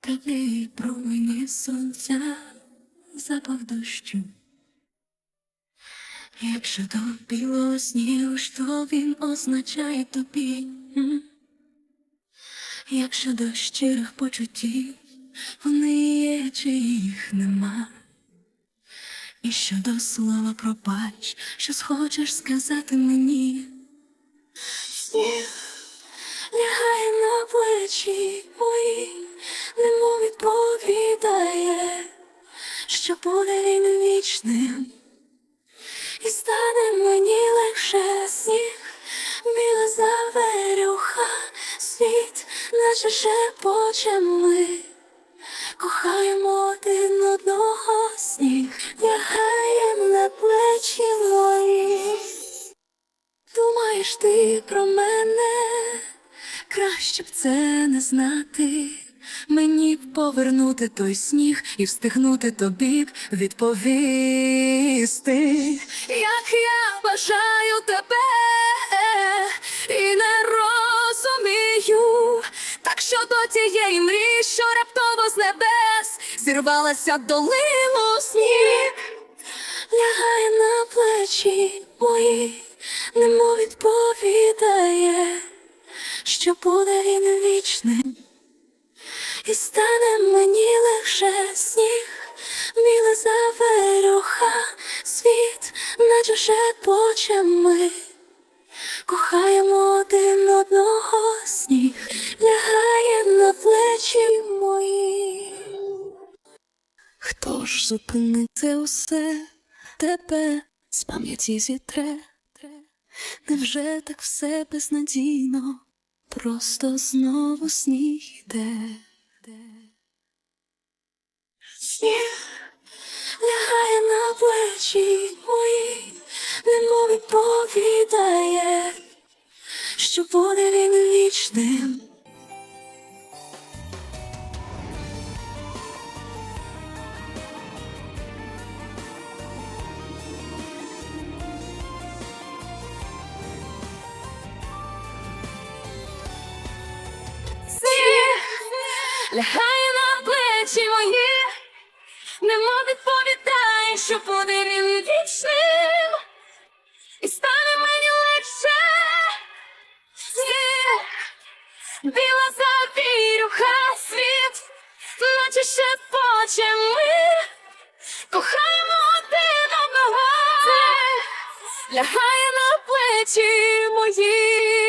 Теплі промені сонця, запах дощу. Якщо до білого снігу, що він означає тобі? Якщо до щирих почуттів вони є, чи їх нема. І що до слова пробач, що схочеш сказати мені. Сніг лягає на плечі мої, що буде він вічним. І стане мені легше сніг, біла заверюха, світ, наче шепоче ми. Кохаємо один одного сніг, лягає на плечі мої. Думаєш ти про мене, краще б це не знати. Мені б повернути той сніг і встигнути тобі б відповісти, як я бажаю тебе і не розумію, так що до тієї мрії, що раптово з небес зірвалася долину сніг, лягає на плечі мої, І стане мені легше сніг, біла заверюха, світ, наче шепоче ми. Кохаємо один одного сніг, лягає на плечі мої. Хто ж зупинить усе тебе з пам'яті зітре? Невже так все безнадійно? Просто знову сніг іде. Сніг лягає плечі мої, немов відповідає, що буде він вічним. Лягає на плечі мої, немов відповідає, що він вічним, і стане мені легше. Сніг, біла завірюха, світ, наче шепоче ми, кохаємо один одного, лягає на плечі мої.